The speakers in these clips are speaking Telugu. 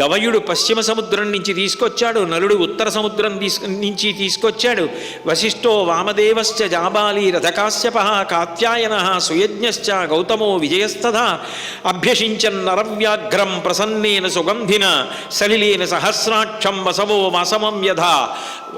గవయుడు పశ్చిమ సముద్రం నుంచి తీసుకొచ్చాడు నలుడు ఉత్తర సముద్రం తీసుకు నుంచి తీసుకొచ్చాడు. వశిష్ఠో వామదేవశ్చ జాబాలి రథకాశ్యప కాత్యాయన సుయజ్ఞశ్చ గౌతమో విజయస్తథ. అభ్యషించన్ నరవ్యాఘ్రం ప్రసన్నేన సుగంధిన సలిలేన సహస్రాక్షం వసవో వసమం యథ.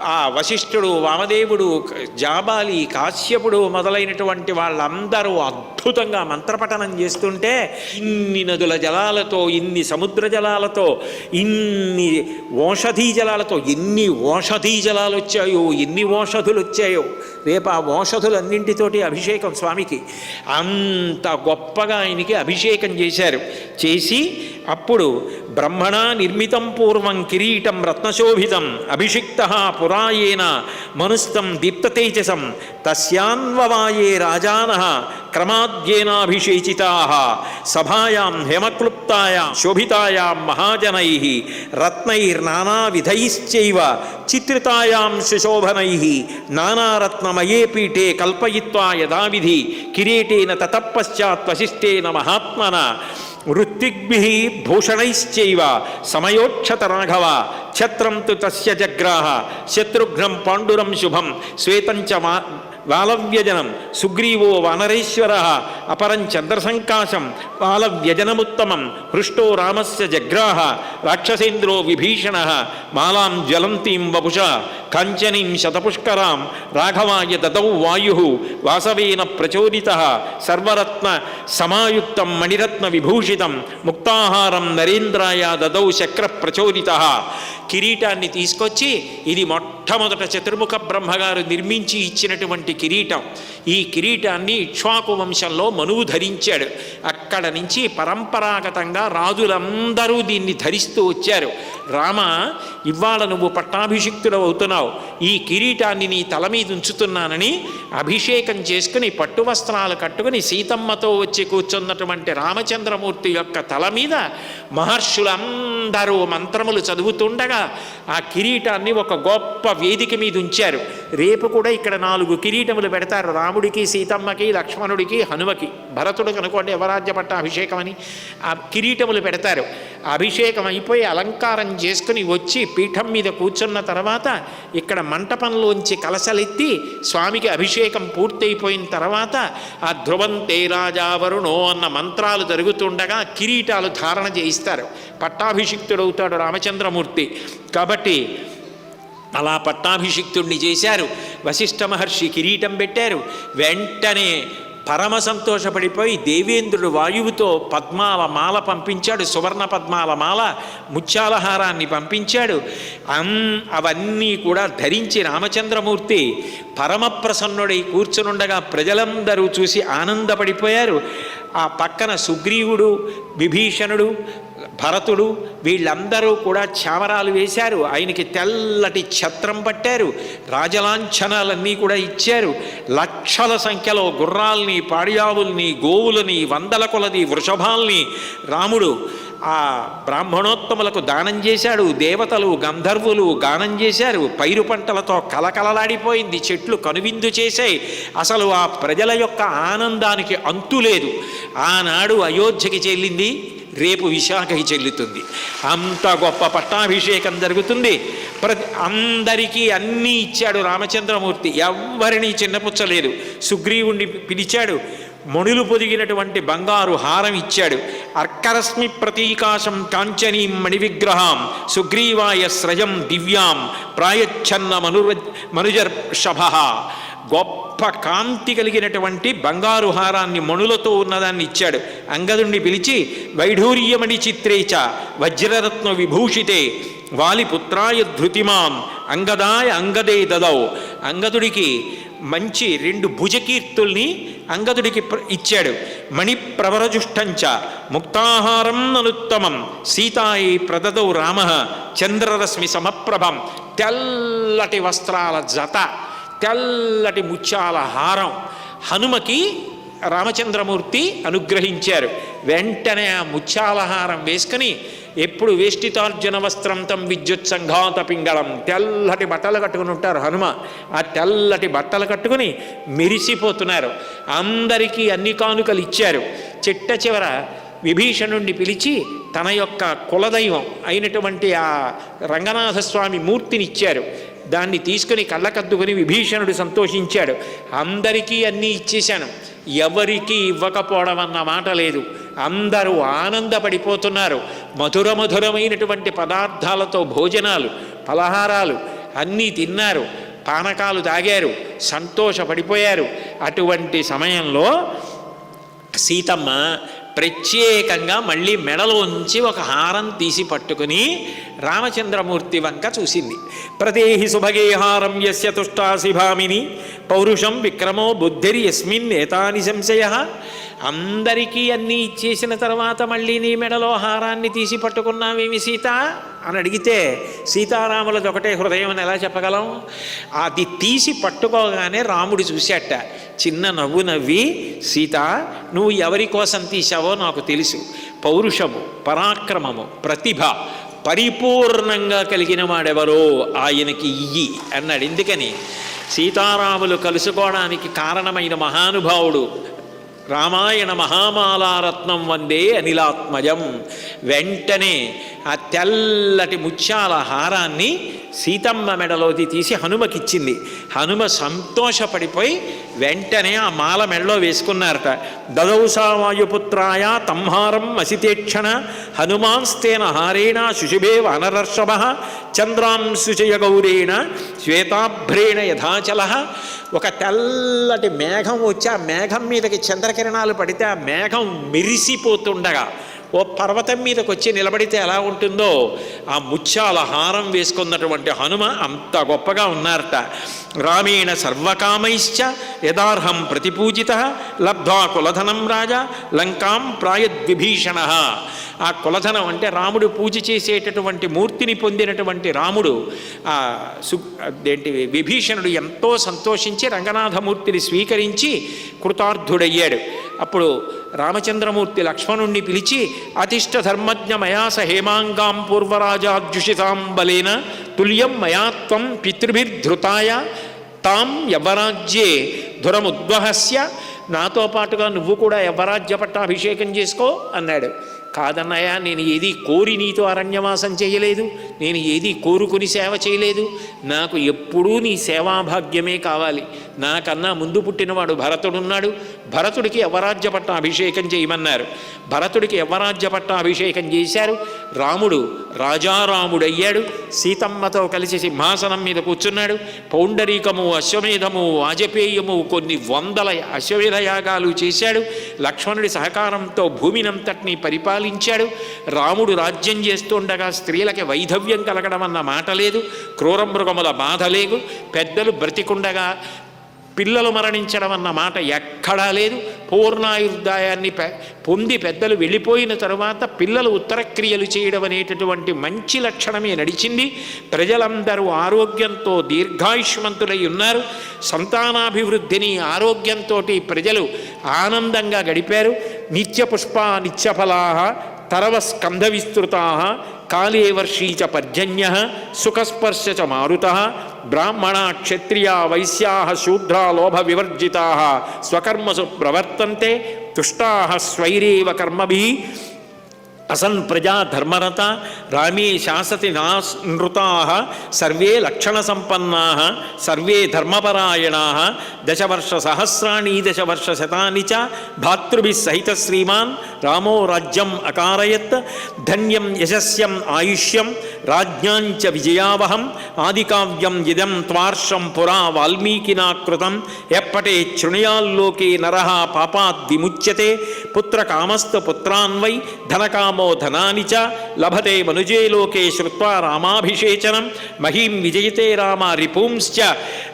ఆ వశిష్ఠుడు వామదేవుడు జాబాలి కాశ్యపుడు మొదలైనటువంటి వాళ్ళందరూ అద్భుతంగా మంత్రపఠనం చేస్తుంటే ఇన్ని నదుల జలాలతో ఇన్ని సముద్ర జలాలతో ఇన్ని ఓషధీ జలాలతో ఎన్ని ఓషధీ జలాలు వచ్చాయో ఎన్ని ఓషధులు వచ్చాయో రేపు ఆ ఓషధులన్నింటితోటి అభిషేకం స్వామికి. అంత గొప్పగా ఆయనకి అభిషేకం చేశారు. చేసి అప్పుడు బ్రహ్మణ నిర్మితం పూర్వం కిరీటం రత్నశోభితం అభిషిక్త పురాయేన మనుస్తం దీప్తతేజసం తస్యాన్వవాయే రాజాన క్రమాద్యేనాభిషేచితా సభాయాం హేమక్లుప్తాయాం శోభితాయాం మహాజనై రత్నైర్నానావిధైశ్చైవ చిత్రితాయాం సుశోభనై నానారత్నమయే పీఠే కల్పయిత్వా యథావిధి కిరీటేన తతపశ్చాత్ వశిష్ఠేన మహాత్మన ऋत्तिग्भि भूषण समयोक्षत राघव क्षत्रं तु तस्य जग्राह शत्रुघ्नं पाण्डुरं शुभं श्वेतं వాలవ్యజనం సుగ్రీవో వానరేశ్వర అపరం చంద్రసంకాశం వాలవ్యజనముత్తమం హృష్టో రామస్య జగ్రాహ రాక్షసేంద్రో విభీషణ మాలాం జ్వలంతీం వపుష కాంచనీం శతపుష్కరాం రాఘవాయ దదౌ వాయు వాసవేన ప్రచోదిత సర్వరత్న సమాయుక్తం మణిరత్న విభూషితం ముక్తాహారం నరేంద్రాయ దదౌ శక్ర ప్రచోదిత కిరీటాన్ని తీసుకొచ్చి ఇది మొట్ట మొట్టమొదట చతుర్ముఖ బ్రహ్మగారు నిర్మించి ఇచ్చినటువంటి కిరీటం. ఈ కిరీటాన్ని ఇక్ష్వాకు వంశంలో మనువు ధరించాడు. అక్కడ నుంచి పరంపరాగతంగా రాజులందరూ దీన్ని ధరిస్తూ వచ్చారు. రామ ఇవాళ నువ్వు పట్టాభిషిక్తుడు అవుతున్నావు. ఈ కిరీటాన్ని నీ తల మీద ఉంచుతున్నానని అభిషేకం చేసుకుని పట్టు వస్త్రాలు కట్టుకుని సీతమ్మతో వచ్చి కూర్చున్నటువంటి రామచంద్రమూర్తి యొక్క తల మీద మహర్షులందరూ మంత్రములు చదువుతుండగా ఆ కిరీటాన్ని ఒక గొప్ప వేదిక మీద ఉంచారు. రేపు కూడా ఇక్కడ నాలుగు కిరీటములు పెడతారు రామ రాముడికి సీతమ్మకి లక్ష్మణుడికి హనుమకి. భరతుడు అనుకోండి యవరాజ్య పట్టాభిషేకం అని ఆ కిరీటములు పెడతారు. అభిషేకం అయిపోయి అలంకారం చేసుకుని వచ్చి పీఠం మీద కూర్చున్న తర్వాత ఇక్కడ మంటపంలోంచి కలసలెత్తి స్వామికి అభిషేకం పూర్తయిపోయిన తర్వాత ఆ ధ్రువంతే రాజా వరుణో అన్న మంత్రాలు జరుగుతుండగా కిరీటాలు ధారణ చేయిస్తారు. పట్టాభిషిక్తుడవుతాడు రామచంద్రమూర్తి. కాబట్టి అలా పట్టాభిషిక్తుణ్ణి చేశారు. వశిష్ఠ మహర్షి కిరీటం పెట్టారు. వెంటనే పరమ సంతోషపడిపోయి దేవేంద్రుడు వాయువుతో పద్మాల మాల పంపించాడు. సువర్ణ పద్మాల మాల ముత్యాలహారాన్ని పంపించాడు. అం అవన్నీ కూడా ధరించి రామచంద్రమూర్తి పరమప్రసన్నుడై కూర్చునుండగా ప్రజలందరూ చూసి ఆనందపడిపోయారు. ఆ పక్కన సుగ్రీవుడు విభీషణుడు భరతుడు వీళ్ళందరూ కూడా చామరాలు వేశారు. ఆయనకి తెల్లటి ఛత్రం పట్టారు. రాజలాంఛనాలన్నీ కూడా ఇచ్చారు. లక్షల సంఖ్యలో గుర్రాల్ని పాడియావుల్ని గోవులని వందల కొలది వృషభాల్ని రాముడు ఆ బ్రాహ్మణోత్తములకు దానం చేశాడు. దేవతలు గంధర్వులు గానం చేశారు. పైరు పంటలతో కలకలలాడిపోయింది. చెట్లు కనువిందు చేశాయి. అసలు ఆ ప్రజల యొక్క ఆనందానికి అంతు లేదు. ఆనాడు అయోధ్యకి చెల్లింది రేపు విశాఖకి చెల్లుతుంది. అంత గొప్ప పట్టాభిషేకం జరుగుతుంది. ప్రతి అందరికీ అన్నీ ఇచ్చాడు రామచంద్రమూర్తి. ఎవ్వరినీ చిన్నపుచ్చలేదు. సుగ్రీవుణ్ణి పిలిచాడు. మణులు పొదిగినటువంటి బంగారు హారం ఇచ్చాడు. అర్కరశ్మి ప్రతీకాశం కాంచనీం మణివిగ్రహాం. సుగ్రీవాయ శ్రయం దివ్యాం. ప్రాయచ్ఛన్న మనుర మనుజర్షభ. గొప్ప కాంతి కలిగినటువంటి బంగారు హారాన్ని మణులతో ఉన్నదాన్ని ఇచ్చాడు. అంగదుణ్ణి పిలిచి వైఢూర్యమణి చిత్రేచ వజ్రరత్న విభూషితే వాలిపుత్రాయ ధృతిమాం అంగదాయ అంగదే దదౌ. అంగదుడికి మంచి రెండు భుజకీర్తుల్ని అంగదుడికి ఇచ్చాడు. మణిప్రవరజుష్టంచ ముక్తాహారం అనుత్తమం సీతాయి ప్రదదౌ రామ చంద్రరశ్మి సమప్రభం తెల్లటి వస్త్రాల జత. తెల్లటి ముత్యాల హారం హనుమకి రామచంద్రమూర్తి అనుగ్రహించారు. వెంటనే ఆ ముత్యాలహారం వేసుకుని ఎప్పుడు వేష్టితార్జున వస్త్రం తం విద్యుత్ సంఘాత పింగళం తెల్లటి బట్టలు కట్టుకుని ఉంటారు హనుమ. ఆ తెల్లటి బట్టలు కట్టుకుని మెరిసిపోతున్నారు. అందరికీ అన్ని కానుకలు ఇచ్చారు. చిట్ట చివర విభీషణుణ్ణి పిలిచి తన యొక్క కులదైవం అయినటువంటి ఆ రంగనాథస్వామి మూర్తినిచ్చారు. దాన్ని తీసుకుని కళ్ళకద్దుకుని విభీషణుడు సంతోషించాడు. అందరికీ అన్నీ ఇచ్చేశాను. ఎవరికీ ఇవ్వకపోవడం అన్న మాట లేదు. అందరూ ఆనందపడిపోతున్నారు. మధుర మధురమైనటువంటి పదార్థాలతో భోజనాలు పలహారాలు అన్నీ తిన్నారు. పానకాలు తాగారు. సంతోషపడిపోయారు. అటువంటి సమయంలో సీతమ్మ ప్రత్యేకంగా మళ్ళీ మెడలోంచి ఒక హారం తీసి పట్టుకుని రామచంద్రమూర్తి వంక చూసింది. ప్రదేహి సుభగే హారం యస్య తుష్టాసి భామిని పౌరుషం విక్రమో బుద్ధిరి యస్మిన్ ఏతాని సంశయ. అందరికీ అన్నీ ఇచ్చేసిన తర్వాత మళ్ళీ నీ మెడలో హారాన్ని తీసి పట్టుకున్నావేమి సీత? అని అడిగితే సీతారాములది ఒకటే హృదయం అని ఎలా చెప్పగలం? అది తీసి పట్టుకోగానే రాముడు చూశాట చిన్న నవ్వు నవ్వి సీత నువ్వు ఎవరి కోసం తీశావో నాకు తెలుసు. పౌరుషము పరాక్రమము ప్రతిభ పరిపూర్ణంగా కలిగిన వాడెవరో ఆయనకి ఇయ్యి అన్నాడు. ఎందుకని? సీతారాములు కలుసుకోవడానికి కారణమైన మహానుభావుడు రామాయణ మహామాలారత్నం వందే అనిలాత్మజం. వెంటనే ఆ తెల్లటి ముత్యాల హారాన్ని సీతమ్మ మెడలోది తీసి హనుమకిచ్చింది. హనుమ సంతోషపడిపోయి వెంటనే ఆ మాల మెడలో వేసుకున్నారట. దదౌసావాయుపుత్రాయ తంహారం అసితేక్షణ హనుమాన్స్తేన హారేణ శుశుభే వనరర్షభ చంద్రాంశుచయ గౌరేణ శ్వేతాభ్రేణ యథాచల. ఒక తెల్లటి మేఘం వచ్చి ఆ మేఘం మీదకి చంద్రకిరణాలు పడితే ఆ మేఘం మెరిసిపోతుండగా ఓ పర్వతం మీదకి వచ్చి నిలబడితే ఎలా ఉంటుందో? ఆ ముత్యాల హారం వేసుకున్నటువంటి హనుమ అంత గొప్పగా ఉన్నారట. రామేణ సర్వకామైశ్చ యదార్హం ప్రతిపూజిత లబ్ధా కులధనం రాజా లంకాం ప్రాయద్విభీషణ. ఆ కులధనం అంటే రాముడు పూజ చేసేటటువంటి మూర్తిని పొందినటువంటి రాముడు ఆ సు ఏంటి విభీషణుడు ఎంతో సంతోషించి రంగనాథమూర్తిని స్వీకరించి కృతార్థుడయ్యాడు. అప్పుడు రామచంద్రమూర్తి లక్ష్మణుణ్ణి పిలిచి అతిష్ట ధర్మజ్ఞ మయాస హేమాంగాం పూర్వరాజాద్యుషితాం బలేన తుల్యం మయాత్వం పితృభిర్ధృతాయ తాం యవరాజ్యే ధురముద్వహస్య. నాతో పాటుగా నువ్వు కూడా యవరాజ్య పట్టాభిషేకం చేసుకో అన్నాడు. కాదన్నయ్య నేను ఏది కోరి నీతో అరణ్యవాసం చేయలేదు. నేను ఏది కోరుకుని సేవ చేయలేదు. నాకు ఎప్పుడూ నీ సేవాభాగ్యమే కావాలి. నాకన్నా ముందు పుట్టినవాడు భరతుడున్నాడు. భరతుడికి యవరాజ్య పట్ట అభిషేకం చేయమన్నారు. భరతుడికి యవరాజ్య పట్ట అభిషేకం చేశారు. రాముడు రాజారాముడయ్యాడు. సీతమ్మతో కలిసి సింహాసనం మీద కూర్చున్నాడు. పౌండరీకము అశ్వమేధము వాజపేయము కొన్ని వందల అశ్వమేధ యాగాలు చేశాడు. లక్ష్మణుడి సహకారంతో భూమినంతటినీ పరిపాలించాడు. రాముడు రాజ్యం చేస్తుండగా స్త్రీలకి వైధవ్యం కలగడం అన్న మాట లేదు. క్రూరమృగముల బాధ లేదు. పెద్దలు బ్రతికుండగా పిల్లలు మరణించడం అన్న మాట ఎక్కడా లేదు. పూర్ణాయుర్దాయాన్ని పె పొంది పెద్దలు వెళ్ళిపోయిన తరువాత పిల్లలు ఉత్తరక్రియలు చేయడం అనేటటువంటి మంచి లక్షణమే నడిచింది. ప్రజలందరూ ఆరోగ్యంతో దీర్ఘాయుష్మంతులై ఉన్నారు. సంతానాభివృద్ధిని ఆరోగ్యంతో ప్రజలు ఆనందంగా గడిపారు. నిత్యపుష్ప పుష్ప నిత్యఫలాహ तरवस्कन्धविस्तृताः काले वर्षी च पर्जन्य, सुखस्पर्श च मारुता, ब्राह्मणा क्षत्रिया वैश्याः शूद्रा लोभविवर्जिताः स्वकर्मसु प्रवर्तन्ते तोास्वर कर्म भी అసన్ ప్రజా ధర్మరత రామే శాసతి నా నృతా సర్వే లక్షణ సంపన్నా సర్వే ధర్మపరాయణ దశవర్ష సహస్రాణి దశవర్ష శతాని చ భాతృభి సహిత శ్రీమాన్ రామో రాజ్యం అకారయత్ ధన్యం యశస్యం ఆయుష్యం రాజ్యాంచ విజయావహం ఆదికావ్యం ఇదం త్వార్షం పురా వాల్మీకినా కృతం ఎప్పటే శృణయాల్లోకే నర పాపాద్విముచ్యతే పుత్రకామస్తు పుత్రాన్వై ధనకామో ధనాని చ లభతే మనుజే లోకే శ్రుత్వా రామాభిషేచనం మహీం విజయితే రామ రిపూంశ్చ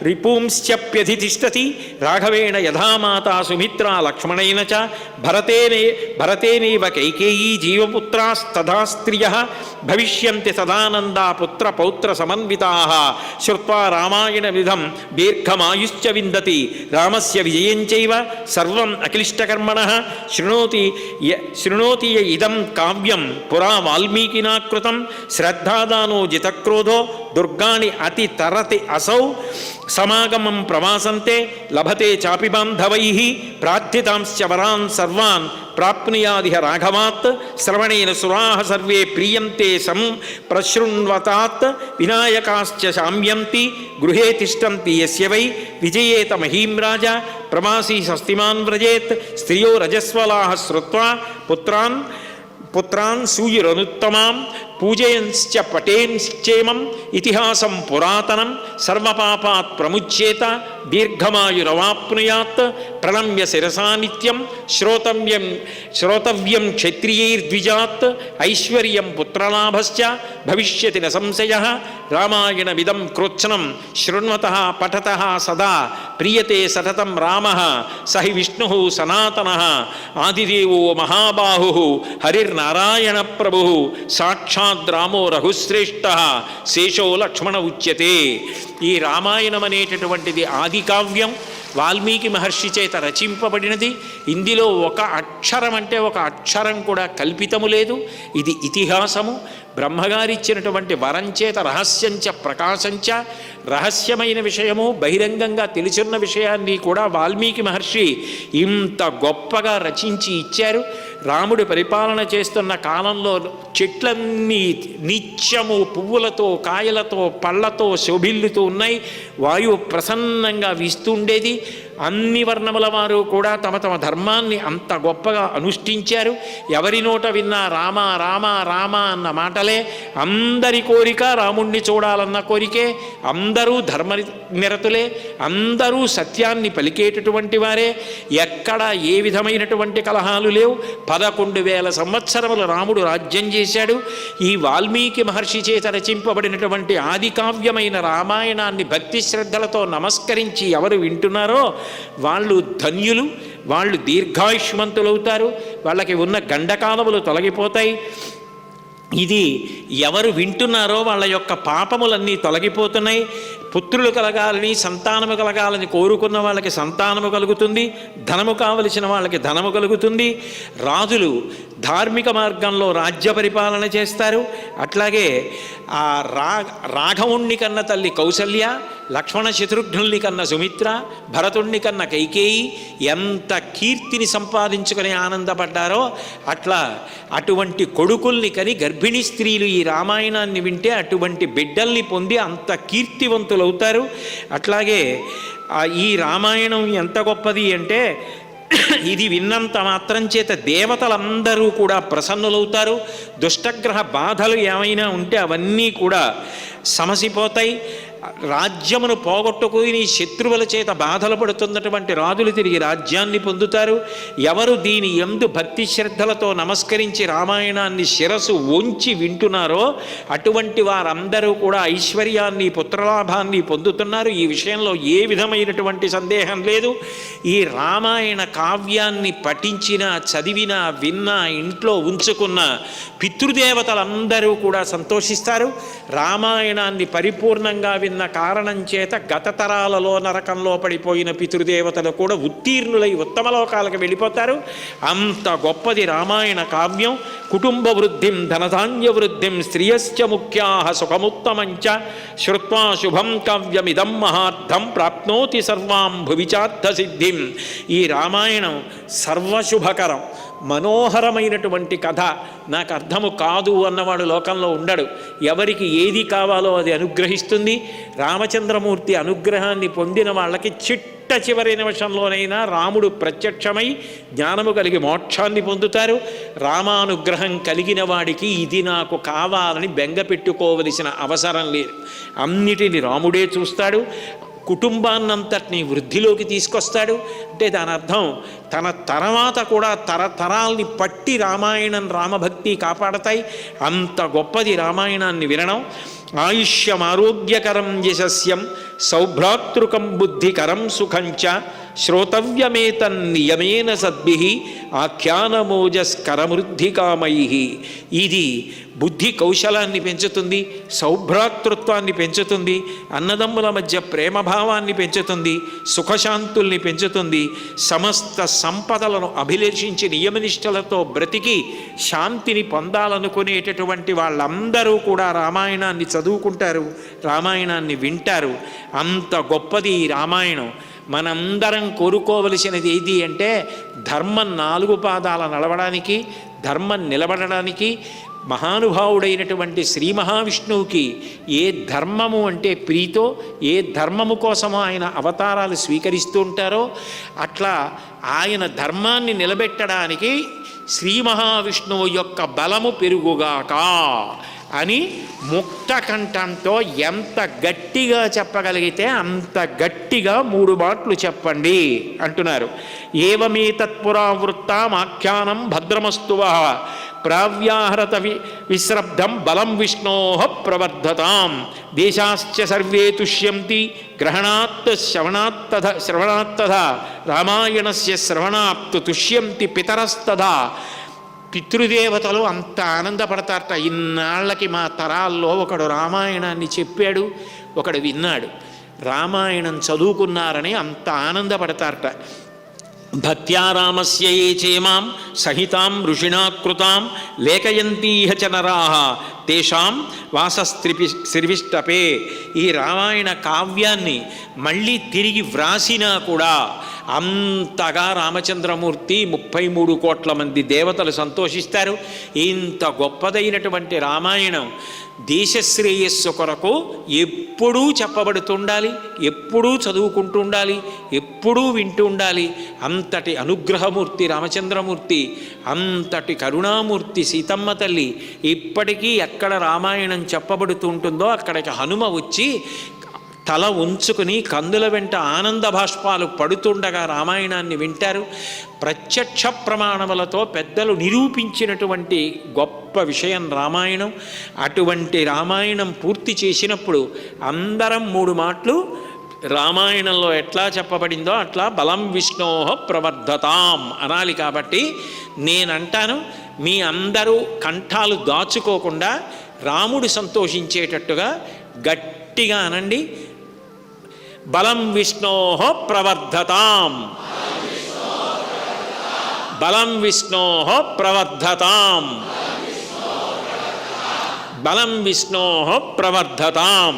రిపూంశ్చప్యధితిష్టతి రాఘవేణ యథామాతా సుమిత్రా లక్ష్మణైన చ భరతేనే భరతేనేవ కైకేయీ జీవపుత్రాస్తథా స్త్రియ భవిష్యంతి సదానందా పుత్ర పౌత్ర సమన్వితా శ్రుత్వా రామాయణ విధం దీర్ఘమాయుశ్చ విందతి రామస్య విజయంచైవ సర్వం అక్లిష్టకర్మణ శృణోతి శృణోతి ఇదం కావ్యం काव्यम पुरा वाल्मीकिना कृतं श्रद्धादानो जितक्रोधो दुर्गाणि अतितरति असौ। समागम प्रवासंते लभते चापि बान्धवैः, प्रार्थितांश्च वरान् सर्वान् प्राप्नुयादि राघवात्। श्रवणेन सुराः सर्वे प्रीयन्ते सं, प्रशृण्वतात्। विनायकाश्च शाम्यन्ति, गृहे तिष्ठन्ति यस्य वै। विजयेत महीं राजा, प्रवासी स्वस्तिमान् व्रजेत्। स्त्रियो रजस्वलाः श्रुत्वा पुत्रान् पुत्रान सूर्य सूयरनुत्तमाम పూజయంశ్చ పటేంశ్చేమం ఇతిహాసం పురాతనం సర్వపాపాత్ ప్రముచ్యేత దీర్ఘమాయురవాప్నుయాత్ ప్రణమ్య శిరసా నిత్యం శ్రోతవ్యం శ్రోతవ్యం క్షత్రియైర్ద్విజాత్ ఐశ్వర్యం పుత్రలాభశ్చ భవిష్యతి న సంశయ రామాయణమిదం కృత్స్నం శృణ్వత పఠత సదా ప్రియతే సతతం రామ సహి విష్ణు సనాతన ఆదిదేవో మహాబాహు హరిర్నారాయణ ప్రభు సాక్షాత్ రామో రఘుశ్రేష్ఠ శేషో లక్ష్మణ ఉచ్యతే. ఈ రామాయణం అనేటటువంటిది ఆది కావ్యం. వాల్మీకి మహర్షి చేత రచింపబడినది. ఇందులో ఒక అక్షరం అంటే ఒక అక్షరం కూడా కల్పితము లేదు. ఇది ఇతిహాసము. బ్రహ్మగారిచ్చినటువంటి వరం చేత రహస్యంచ ప్రకాశంచ రహస్యమైన విషయము బహిరంగంగా తెలిసిన విషయాన్ని కూడా వాల్మీకి మహర్షి ఇంత గొప్పగా రచించి ఇచ్చారు. రాముడు పరిపాలన చేస్తున్న కాలంలో చెట్లన్నీ నిత్యము పువ్వులతో కాయలతో పళ్ళతో శోభిల్లుతూ ఉన్నాయి. వాయువు ప్రసన్నంగా వీస్తుండేది అన్ని వర్ణముల వారు కూడా తమ తమ ధర్మాన్ని అంత గొప్పగా అనుష్ఠించారు. ఎవరి నోట విన్నా రామ రామ రామ అన్న మాటలే. అందరి కోరిక రాముణ్ణి చూడాలన్న కోరికే. అందరూ ధర్మ నిరతులే. అందరూ సత్యాన్ని పలికేటటువంటి వారే. ఎక్కడ ఏ విధమైనటువంటి కలహాలు లేవు. పదకొండు వేల సంవత్సరములు రాముడు రాజ్యం చేసి చేశాడు. ఈ వాల్మీకి మహర్షి చేత రచింపబడినటువంటి ఆది కావ్యమైన రామాయణాన్ని భక్తి శ్రద్ధలతో నమస్కరించి ఎవరు వింటున్నారో వాళ్ళు ధన్యులు వాళ్ళు దీర్ఘాయుష్మంతులవుతారు వాళ్ళకి ఉన్న గండకాలములు తొలగిపోతాయి. ఇది ఎవరు వింటున్నారో వాళ్ళ యొక్క పాపములన్నీ తొలగిపోతున్నాయి. పుత్రులు కలగాలని సంతానము కలగాలని కోరుకున్న వాళ్ళకి సంతానము కలుగుతుంది ధనము కావలసిన వాళ్ళకి ధనము కలుగుతుంది. రాజులు ధార్మిక మార్గంలో రాజ్య పరిపాలన చేస్తారు. అట్లాగే ఆ రా రాఘవుణ్ణి కన్న తల్లి కౌసల్య లక్ష్మణ శత్రుఘ్నుల్ని కన్న సుమిత్ర భరతుణ్ణి కన్న కైకేయి ఎంత కీర్తిని సంపాదించుకొని ఆనందపడ్డారో అట్లా అటువంటి కొడుకుల్ని కని గర్భిణీ స్త్రీలు ఈ రామాయణాన్ని వింటే అటువంటి బిడ్డల్ని పొంది అంత కీర్తివంతులు అవుతారు అట్లాగే ఈ రామాయణం ఎంత గొప్పది అంటే ఇది విన్నంత మాత్రం చేత దేవతలందరూ కూడా ప్రసన్నులవుతారు. దుష్టగ్రహ బాధలు ఏమైనా ఉంటే అవన్నీ కూడా సమసిపోతాయి. రాజ్యమును పోగొట్టుకుని శత్రువుల చేత బాధలు పడుతున్నటువంటి రాజులు తిరిగి రాజ్యాన్ని పొందుతారు. ఎవరు దీని ఎందు భక్తి శ్రద్ధలతో నమస్కరించి రామాయణాన్ని శిరసు ఉంచి వింటున్నారో అటువంటి వారందరూ కూడా ఐశ్వర్యాన్ని పుత్రలాభాన్ని పొందుతున్నారు. ఈ విషయంలో ఏ విధమైనటువంటి సందేహం లేదు. ఈ రామాయణ కావ్యాన్ని పఠించిన చదివిన విన్నా ఇంట్లో ఉంచుకున్న పితృదేవతలందరూ కూడా సంతోషిస్తారు. రామాయణాన్ని పరిపూర్ణంగా విన్న కారణం చేత గత తరాలలో నరకంలో పడిపోయిన పితృదేవతలు కూడా ఉత్తీర్ణులై ఉత్తమ లోకాలకు వెళ్ళిపోతారు. అంత గొప్పది రామాయణ కావ్యం. కుటుంబ వృద్ధిం ధనధాన్య వృద్ధిం స్త్రియశ్చ ముఖ్యా సుఖముత్తమంచ. శ్రుత్వా శుభం కావ్యమిదం మహార్థం ప్రాప్నోతి సర్వాం భువిచార్థ సిద్ధిం. ఈ రామాయణం సర్వశుభకరం. మనోహరమైనటువంటి కథ. నాకు అర్థము కాదు అన్నవాడు లోకంలో ఉండడు. ఎవరికి ఏది కావాలో అది అనుగ్రహిస్తుంది. రామచంద్రమూర్తి అనుగ్రహాన్ని పొందిన వాళ్ళకి చిట్ట చివరి నిమిషంలోనైనా రాముడు ప్రత్యక్షమై జ్ఞానము కలిగి మోక్షాన్ని పొందుతారు. రామానుగ్రహం కలిగిన వాడికి ఇది నాకు కావాలని బెంగ పెట్టుకోవలసిన అవసరం లేదు. అన్నిటిని రాముడే చూస్తాడు. కుటుంబాన్నంతటిని వృద్ధిలోకి తీసుకొస్తాడు. అంటే దాని అర్థం తన తర్వాత కూడా తరతరాల్ని పట్టి రామాయణం రామభక్తి కాపాడతాయి. అంత గొప్పది రామాయణాన్ని వినడం. ఆయుష్యమారోగ్యకరం యశస్యం సౌభ్రాతృకం బుద్ధికరం సుఖంచ శ్రోతవ్యమేతన్నియమేన సద్భి ఆఖ్యానమోజస్కరమృద్ధికామై. ఇది బుద్ధి కౌశలాన్ని పెంచుతుంది సౌభ్రాతృత్వాన్ని పెంచుతుంది అన్నదమ్ముల మధ్య ప్రేమభావాన్ని పెంచుతుంది సుఖశాంతుల్ని పెంచుతుంది సమస్త సంపదలను అభిలేషించి నియమనిష్టలతో బ్రతికి శాంతిని పొందాలనుకునేటటువంటి వాళ్ళందరూ కూడా రామాయణాన్ని చదువుకుంటారు రామాయణాన్ని వింటారు. అంత గొప్పది ఈ రామాయణం. మనందరం కోరుకోవలసినది ఏది అంటే ధర్మం నాలుగు పాదాల నడవడానికి ధర్మం నిలబడడానికి మహానుభావుడైనటువంటి శ్రీ మహావిష్ణువుకి ఏ ధర్మము అంటే ప్రీతో ఏ ధర్మము కోసమో ఆయన అవతారాలు స్వీకరిస్తూ ఉంటారో అట్లా ఆయన ధర్మాన్ని నిలబెట్టడానికి శ్రీ మహావిష్ణువు యొక్క బలము పెరుగుగాక. అని ముక్త కంఠంతో ఎంత గట్టిగా చెప్పగలిగితే అంత గట్టిగా మూడు మాటలు చెప్పండి అంటున్నారు. ఏవమే తత్పురావృత్తామాఖ్యానం భద్రమస్తువ ప్రావ్యాహరత వి విశ్రబ్ధం బలం విష్ణో ప్రవర్ధతాం. దేశాశ్చ సర్వే తుష్యంతి గ్రహణాత్ శ్రవణాత్తథ శ్రవణాత్తథ. రామాయణస్య శ్రవణాత్తు తుష్యంతి పితరస్తథా. పితృదేవతలు అంత ఆనందపడతారట. ఇన్నాళ్ళకి మా తరాల్లో ఒకడు రామాయణాన్ని చెప్పాడు ఒకడు విన్నాడు. రామాయణం చదువుకున్నారని అంత ఆనందపడతారట. భక్త్యా చేమాం సహితాం ఋషిణా కృతాం లేఖయంతీహ చ నరాహ తేషాం వాసస్త్రిపి శ్రివిష్టపే ఈ రామాయణ కావ్యాన్ని మళ్ళీ తిరిగి వ్రాసినా కూడా అంతగా రామచంద్రమూర్తి ముప్పై మూడు కోట్ల మంది దేవతలు సంతోషిస్తారు. ఇంత గొప్పదైనటువంటి రామాయణం దేశశ్రేయస్సు కొరకు ఎప్పుడూ చెప్పబడుతుండాలి ఎప్పుడూ చదువుకుంటూ ఉండాలి ఎప్పుడూ వింటూ ఉండాలి అంతటి అనుగ్రహమూర్తి రామచంద్రమూర్తి అంతటి కరుణామూర్తి సీతమ్మ తల్లి ఇప్పటికీ ఎక్కడ రామాయణం చెప్పబడుతూ ఉంటుందో అక్కడికి హనుమ వచ్చి తల ఉంచుకుని కందుల వెంట ఆనంద భాష్పాలు పడుతుండగా రామాయణాన్ని వింటారు. ప్రత్యక్ష ప్రమాణములతో పెద్దలు నిరూపించినటువంటి గొప్ప విషయం రామాయణం. అటువంటి రామాయణం పూర్తి చేసినప్పుడు అందరం మూడు మాటలు రామాయణంలో ఎట్లా చెప్పబడిందో అట్లా బలం విష్ణోహ ప్రవర్ధతాం అనాలి కాబట్టి నేనంటాను మీ అందరూ కంఠాలు దాచుకోకుండా రాముడు సంతోషించేటట్టుగా గట్టిగా అనండి. బలం విష్ణో ప్రవర్ధతాం బలం విష్ణో ప్రవర్ధతాం బలం విష్ణో ప్రవర్ధతాం